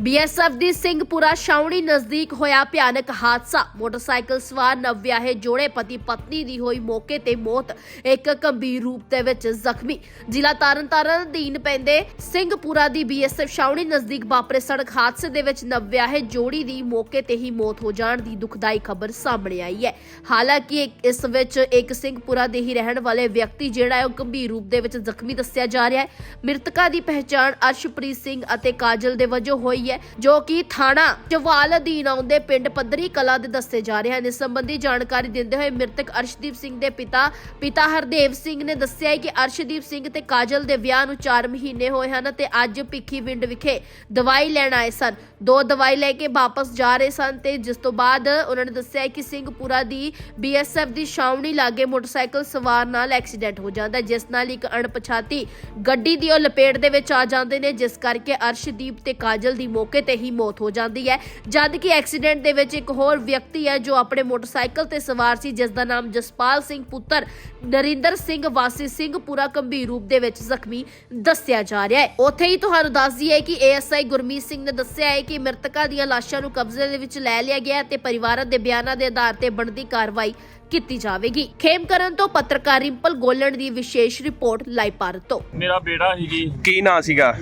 BSF ਦੀ ਸਿੰਘਪੁਰਾ ਛਾਉਣੀ ਨਜ਼ਦੀਕ ਹੋਇਆ ਭਿਆਨਕ ਹਾਦਸਾ। ਮੋਟਰਸਾਈਕਲ ਸਵਾਰ ਨਵਵਿਆਹੇ ਜੋੜੇ ਪਤੀ ਪਤਨੀ ਦੀ ਹੋਈ ਮੌਕੇ ਤੇ ਮੌਤ, ਇੱਕ ਗੰਭੀਰ ਰੂਪ ਦੇ ਵਿੱਚ ਜ਼ਖਮੀ। ਜ਼ਿਲ੍ਹਾ ਤਰਨਤਾਰਨ ਅਧੀਨ ਪੈਂਦੇ ਸਿੰਘਪੁਰਾ ਦੀ ਬੀਐਸਐਫ ਛਾਉਣੀ ਨਜ਼ਦੀਕ ਵਾਪਰੇ ਸੜਕ ਹਾਦਸੇ ਦੇ ਵਿੱਚ ਨਵਵਿਆਹੇ ਜੋੜੀ ਦੀ ਮੌਕੇ ਤੇ ਹੀ ਮੌਤ ਹੋ ਜਾਣ ਦੀ ਦੁਖਦਾਈ ਖਬਰ ਸਾਹਮਣੇ ਆਈ ਹੈ। ਹਾਲਾਂਕਿ ਇੱਕ- ਇਸ ਵਿੱਚ ਇੱਕ ਸਿੰਘਪੁਰਾ ਦੇ ਹੀ ਰਹਿਣ ਵਾਲੇ ਵਿਅਕਤੀ ਜਿਹੜਾ ਹੈ ਉਹ ਗੰਭੀਰ ਰੂਪ ਦੇ ਵਿੱਚ ਜ਼ਖਮੀ ਦੱਸਿਆ ਜਾ ਰਿਹਾ ਹੈ। ਮ੍ਰਿਤਕਾ ਦੀ ਪਹਿਚਾਣ ਅਰਸ਼ਪ੍ਰੀਤ ਸਿੰਘ ਅਤੇ ਕਾਜਲ ਦੇ ਵਜੋਂ ਹੋਈ ਹੈ, ਜੋ ਕਿ ਥਾਣਾ ਜਵਾਲ ਅਧੀਨ ਆਉਂਦੇ ਪਿੰਡ ਪੱਧਰੀ ਕਲਾ ਦੇ ਦੱਸੇ ਜਾ ਰਹੇ ਹਨ। ਇਸ ਸੰਬੰਧੀ ਜਾਣਕਾਰੀ ਦਿੰਦੇ ਹੋਏ ਮ੍ਰਿਤਕ ਅਰਸ਼ਦੀਪ ਸਿੰਘ ਦੇ ਪਿਤਾ ਪਿਤਾ ਹਰਦੇਵ ਸਿੰਘ ਨੇ ਦੱਸਿਆ ਹੈ ਕਿ ਅਰਸ਼ਦੀਪ ਸਿੰਘ ਤੇ ਕਾਜਲ ਦੇ ਵਿਆਹ ਨੂੰ 4 ਮਹੀਨੇ ਹੋਏ ਹਨ ਤੇ ਅੱਜ ਭਿੱਖੀਵਿੰਡ ਵਿਖੇ ਦਵਾਈ ਲੈਣ ਆਏ ਸਨ। ਦੋ ਦਵਾਈ ਲੈ ਕੇ ਵਾਪਸ ਜਾ ਰਹੇ ਸਨ ਤੇ ਜਿਸ ਤੋਂ ਬਾਅਦ ਉਹਨਾਂ ਨੇ ਦੱਸਿਆ ਹੈ ਕਿ ਸਿੰਘਪੁਰਾ ਦੀ ਬੀਐਸਐਫ ਦੀ ਛਾਉਣੀ ਲਾਗੇ ਮੋਟਰਸਾਈਕਲ ਸਵਾਰ ਨਾਲ ਐਕਸੀਡੈਂਟ ਹੋ ਜਾਂਦਾ ਹੈ, ਜਿਸ ਨਾਲ ਇੱਕ ਅਣਪਛਾਤੀ ਗੱਡੀ ਦੀ ਉਹ ਲਪੇਟ ਦੇ ਵਿੱਚ ਆ ਜਾਂਦੇ ਨੇ, ਜਿਸ ਕਰਕੇ ਅਰਸ਼ਦੀਪ ਤੇ ਕਾਜਲ ਦੀ ਮੌਕੇ ਤੇ ਹੀ ਮੌਤ ਹੋ ਜਾਂਦੀ ਹੈ। ਜਦ ਕਿ ਐਕਸੀਡੈਂਟ ਦੇ ਵਿੱਚ ਇੱਕ ਹੋਰ ਵਿਅਕਤੀ ਹੈ ਜੋ ਆਪਣੇ ਮੋਟਰਸਾਈਕਲ ਤੇ ਸਵਾਰ ਸੀ, ਜਿਸ ਦਾ ਨਾਮ ਜਸਪਾਲ ਸਿੰਘ ਪੁੱਤਰ ਨਰਿੰਦਰ ਸਿੰਘ ਵਾਸੀ ਸਿੰਘਪੁਰਾ ਗੰਭੀਰ ਰੂਪ ਦੇ ਵਿੱਚ ਜ਼ਖਮੀ ਦੱਸਿਆ ਜਾ ਰਿਹਾ ਹੈ। ਉੱਥੇ ਹੀ ਤੁਹਾਨੂੰ ਦੱਸ ਦਈਏ ਕਿ ਏਐਸਆਈ ਗੁਰਮੀਤ ਸਿੰਘ ਨੇ ਦੱਸਿਆ ਹੈ ਕਿ ਮ੍ਰਿਤਕਾਂ ਦੀਆਂ ਲਾਸ਼ਾਂ ਨੂੰ ਕਬਜ਼ੇ ਦੇ ਵਿੱਚ ਲੈ ਲਿਆ ਗਿਆ ਤੇ ਪਰਿਵਾਰਾਂ ਦੇ ਬਿਆਨਾਂ ਦੇ ਆਧਾਰ ਤੇ ਬਣਦੀ ਕਾਰਵਾਈ ਕੀਤੀ ਜਾਵੇਗੀ। ਖੇਮਕਰਨ ਤੋਂ ਪੱਤਰਕਾਰ ਰਿੰਪਲ ਗੋਲਣ ਦੀ ਵਿਸ਼ੇਸ਼ ਰਿਪੋਰਟ ਲਾਈਵ ਭਾਰਤ ਤੋਂ। ਮੇਰਾ ਬੇੜਾ ਸੀ ਜੀ। ਕੀ ਨਾਂ ਸੀਗਾ?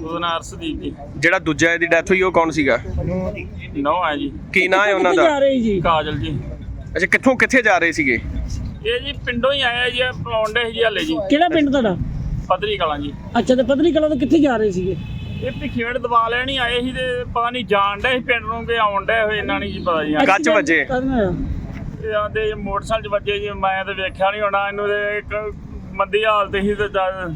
ਉਹਦਾ ਨਾਂ ਅਰਸ਼ਦੀਪ ਜੀ। ਜਿਹੜਾ ਦੂਜਾ ਇਹਦੀ ਡੈਥ ਹੋਈ ਉਹ ਕੌਣ ਸੀਗਾ? ਨੌ ਹੈ ਜੀ। ਕੀ ਨਾਂ ਹੈ ਉਹਨਾਂ ਦਾ? ਰਹੇ ਜੀ? ਕਾਜਲ ਜੀ। ਅੱਛਾ ਕਿੱਥੋਂ ਕਿੱਥੇ ਜਾ ਰਹੇ ਸੀਗੇ? ਇਹ ਜੀ ਪਿੰਡੋਂ ਹੀ ਆਇਆ ਜੀ ਪਲੌਂਡੇ ਜੀ ਹਲੇ ਜੀ। ਕਿਹੜਾ ਪਿੰਡ ਤੁਹਾਡਾ? ਪਦਰੀ ਕਲਾਂ ਜੀ। ਅੱਛਾ ਤੇ ਪਤਨੀ ਕਲਾਂ ਤੋਂ ਕਿੱਥੇ ਜਾ ਰਹੇ ਸੀਗੇ? ਇਹ ਭਿੱਖੀਵਿੰਡ ਦਵਾ ਲੈਣ ਹੀ ਆਏ ਸੀ ਤੇ ਪਤਾ ਨਹੀਂ ਜਾਣ ਡੇ ਸੀ ਪਿੰਡ ਨੂੰ ਕਿ ਆਉਣ ਡੇ ਹੋਏ ਇਹਨਾਂ ਨਹੀਂ ਜੀ ਪਤਾ ਜੀ। ਕੱਚ Accident ਵੱਜੇ। ਇਹ ਆਂਦੇ ਮੋਟਰਸਾਈਕਲ 'ਚ ਵੱਜੇ ਜੀ ਮੈਂ ਤੇ ਵੇਖਿਆ ਨਹੀਂ ਹੋਣਾ ਇਹਨੂੰ ਤੇ ਇੱਕ ਮੰਦੀ ਹਾਲਤ ਸੀ ਤੇ ਜਦ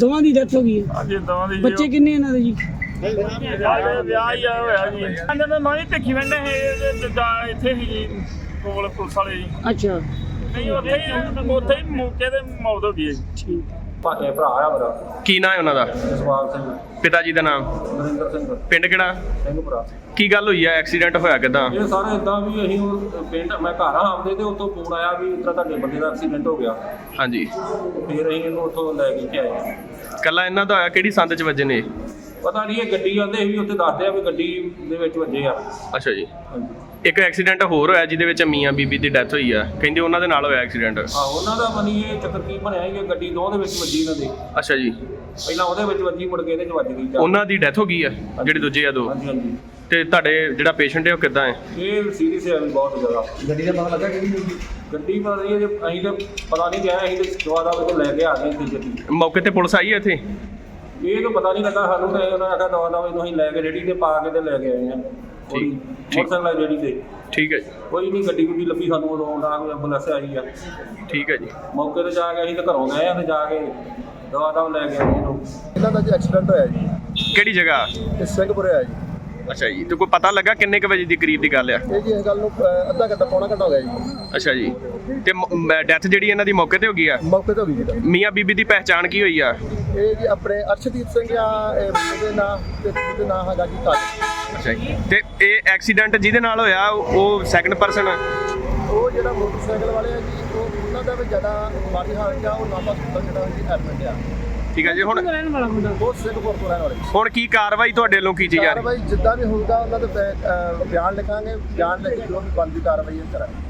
ਦੋਵਾਂ ਦੀ ਡੈਥ ਹੋ ਗਈ। ਹੈ ਅੱਜ ਦੋਵਾਂ ਦੀ ਬੱਚੇ ਕਿੰਨੇ ਇਹਨਾਂ ਦੇ ਜੀ? ਵਿਆਹ ਵਿਆਹ ਹੀ ਆ ਹੋਇਆ ਜੀ। ਕਹਿੰਦੇ ਨੇ ਮੈਂ ਵੀ ਭਿੱਖੀਵਿੰਡ ਇਹ ਇੱਥੇ ਸੀ ਜੀ ਕੋਲ ਪੁਲਿਸ ਵਾਲੇ ਜੀ। ਅੱਛਾ। ਨਹੀਂ ਉੱਥੇ ਹੀ ਉੱਥੇ ਹੀ ਮੌਕੇ ਤੇ ਮੌਤ ਹੋ ਗਈ ਹੈ ਜੀ। ਠੀਕ। ਭਰਾ ਆ ਮੇਰਾ। ਕੀ ਨਾਂ ਹੈ ਉਹਨਾਂ ਦਾ? ਜਸਵਾਲ ਸਿੰਘ। ਪਿਤਾ ਜੀ ਦਾ ਨਾਮ? ਨਰਿੰਦਰ ਸਿੰਘ। ਪਿੰਡ ਕਿਹੜਾ? ਸਿੰਘਪੁਰਾ ਕੀ ਗੱਲ ਹੋਈ ਹੈ ਐਕਸੀਡੈਂਟ ਹੋਇਆ ਕਿਦਾਂ? ਇਹ ਸਾਰੇ ਇਦਾਂ ਵੀ ਅਸੀਂ ਹੁਣ ਪਿੰਡ ਮੈਂ ਘਰ ਆਉਂਦੇ ਤੇ ਉੱਥੋਂ ਫੋਨ ਆਇਆ ਵੀ ਇਸ ਤਰ੍ਹਾਂ ਤੁਹਾਡੇ ਬੰਦੇ ਦਾ ਐਕਸੀਡੈਂਟ ਹੋ ਗਿਆ। ਹਾਂਜੀ। ਫਿਰ ਅਸੀਂ ਇਹਨੂੰ ਉੱਥੋਂ ਲੈ ਕੇ ਆਏ। ਕੱਲਾ ਇਹਨਾਂ ਦਾ ਹੋਇਆ ਕਿਹੜੀ ਸੰਦ ਚ ਵੱਜੇ ਨੇ? ਪਤਾ ਨਹੀਂ ਇਹ ਗੱਡੀ ਆਉਂਦੇ ਸੀ ਵੀ ਉੱਥੇ ਦੱਸਦੇ ਆ ਵੀ ਗੱਡੀ ਦੇ ਵਿੱਚ ਵੱਜੇ ਆ। ਅੱਛਾ ਜੀ। ਹਾਂਜੀ। ਇੱਕ ਐਕਸੀਡੈਂਟ ਹੋਰ ਹੋਇਆ ਜਿਹਦੇ ਵਿੱਚ ਮੀਆਂ ਬੀਬੀ ਦੀ ਡੈਥ ਹੋਈ ਆ। ਕਹਿੰਦੇ ਉਹਨਾਂ ਦੇ ਨਾਲ ਹੋਇਆ ਐਕਸੀਡੈਂਟ। ਆ ਉਹਨਾਂ ਦਾ ਮਨੀ ਇਹ ਚੱਕਰ ਕੀ ਬਣਿਆ ਕਿ ਗੱਡੀ ਦੋ ਦੇ ਵਿੱਚ ਵੱਜੀ ਇਹਨਾਂ ਦੇ। ਅੱਛਾ ਜੀ। ਪਹਿਲਾਂ ਉਹਦੇ ਵਿੱਚ ਵੱਜੀ ਮੁੜ ਕੇ ਇਹਦੇ 'ਚ ਵੱਜ ਗਈ ਜਾ ਉਹਨਾਂ ਦੀ ਡੈਥ ਹੋ ਗਈ ਆ ਜਿਹੜੇ ਦੂਜੇ ਆ ਦੋ। ਹਾਂਜੀ ਹਾਂਜੀ। ਤੇ ਤੁਹਾਡੇ ਜਿਹੜਾ ਪੇਸ਼ੈਂਟ ਹੈ ਉਹ ਕਿਦਾਂ ਹੈ? ਇਹ ਸੀਰੀਅਸ ਹੈ ਵੀ ਬਹੁਤ ਜ਼ਿਆਦਾ। ਗੱਡੀ ਦਾ ਪਤਾ ਲੱਗਾ ਕਿ ਗੱਡੀ ਪਤਾ ਨਹੀਂ ਜੇ ਅਸੀਂ ਤਾਂ ਪਤਾ ਨਹੀਂ ਗਿਆ ਅਸੀਂ ਤੇ ਦਵਾ ਦਾ ਲੈ ਕੇ ਆ ਗਏ ਸੀ ਗੱਡੀ। ਮੌਕੇ ਤੇ ਪੁਲਿਸ ਆਈ ਹੈ ਇੱਥੇ? ਇਹ ਤਾਂ ਪਤਾ ਨਹੀਂ ਲੱਗਾ ਸਾਨੂੰ ਤੇ ਉਹਨਾਂ ਆਖਿਆ ਦਵਾ ਦਵਾ ਇਹਨੂੰ ਅਸੀਂ ਲੈ ਕੇ ਰੇੜੀ ਤੇ ਪਾ ਕੇ ਤੇ ਲੈ ਕੇ ਆਏ ਆ ਠੀਕ, ਠੀਕ। ਮੋਟਰਸਾਈਕਲ ਰੇੜੀ ਤੇ। ਠੀਕ ਹੈ ਜੀ। ਕੋਈ ਨਹੀਂ ਗੱਡੀ ਗੁੱਡੀ ਲੱਭੀ ਸਾਨੂੰ ਉਦੋਂ ਆਉਂਦਾ ਕੋਈ ਐਂਬੂਲੈਂਸ ਆਈ ਆ। ਠੀਕ ਹੈ ਜੀ। ਮੌਕੇ ਤੇ ਜਾ ਕੇ ਅਸੀਂ ਤਾਂ ਘਰੋਂ ਗਏ ਆ ਤੇ ਜਾ ਕੇ ਦਵਾ ਦਵਾ ਲੈ ਕੇ ਆਏ ਇਹਨੂੰ ਇਹਨਾਂ ਦਾ ਜੀ ਐਕਸੀਡੈਂਟ ਹੋਇਆ ਜੀ। ਕਿਹੜੀ ਜਗ੍ਹਾ? ਇਹ ਸਿੰਘਪੁਰੇ ਹੋਇਆ ਜੀ। ਅੱਛਾ ਜੀ ਤੇ ਕੋਈ ਪਤਾ ਲੱਗਾ ਕਿੰਨੇ ਕੁ ਵਜੇ ਦੀ ਕਰੀਬ ਦੀ ਗੱਲ ਆ? ਇਹ ਜੀ ਇਸ ਗੱਲ ਨੂੰ ਅਹ, ਅੱਧਾ ਘੰਟਾ ਪੌਣਾ ਘੰਟਾ ਹੋ ਗਿਆ ਜੀ। ਅੱਛਾ ਜੀ ਤੇ ਡੈਥ ਜਿਹੜੀ ਇਹਨਾਂ ਦੀ ਮੌਕੇ ਤੇ ਹੋ ਗਈ ਆ? ਮੌਕੇ ਤੇ ਹੋ ਗਈ ਜੀ। ਮੀਆਂ ਬੀਬੀ ਦੀ ਪਹਿਚਾਣ ਕੀ ਹੋਈ ਆ? ਇਹ ਜੀ ਆਪਣੇ ਅਰਸ਼ਦੀਪ ਸਿੰਘ ਆ ਇਹ ਦਾ ਨਾਂ ਤੇ ਉਹਦੇ ਨਾਂ ਹੈਗਾ ਜੀ ਕਾਜ ਅੱਛਾ ਜੀ ਤੇ ਇਹ ਐਕਸੀਡੈਂਟ ਜਿਹਦੇ ਨਾਲ ਹੋਇਆ ਉਹ ਸੈਕੰਡ ਪਰਸਨ ਉਹ ਜਿਹੜਾ ਮੋਟਰਸਾਈਕਲ ਵਾਲੇ ਆ ਜੀ ਉਹ ਉਹਨਾਂ ਦਾ ਵੀ ਜ਼ਿਆਦਾ ਮਾੜੀ ਹਾਲਤ ਆ ਉਹ ਨਾਮਾ ਹਸਪਤਾਲ ਜਿਹੜਾ ਜੀ ਐਡਮਿਟ ਆ। ਠੀਕ ਹੈ ਜੀ ਹੁਣ ਰਹਿਣ ਵਾਲਾ ਮੁੰਡਾ। ਉਹ ਸਿੰਘਪੁਰ ਤੋਂ ਰਹਿਣ ਵਾਲੇ ਹੁਣ ਕੀ ਕਾਰਵਾਈ ਤੁਹਾਡੇ ਵੱਲੋਂ ਕੀਤੀ ਜਾ ਰਹੀ? ਕਾਰਵਾਈ ਜਿੱਦਾਂ ਵੀ ਹੋਊਗਾ ਉਹਨਾਂ ਦੇ ਬਿਆਨ ਲਿਖਾਂਗੇ ਬਿਆਨ ਲਿਖ ਕੇ ਜੋ ਵੀ ਬਣਦੀ ਕਾਰਵਾਈ ਉਹ ਕਰਾਂਗੇ।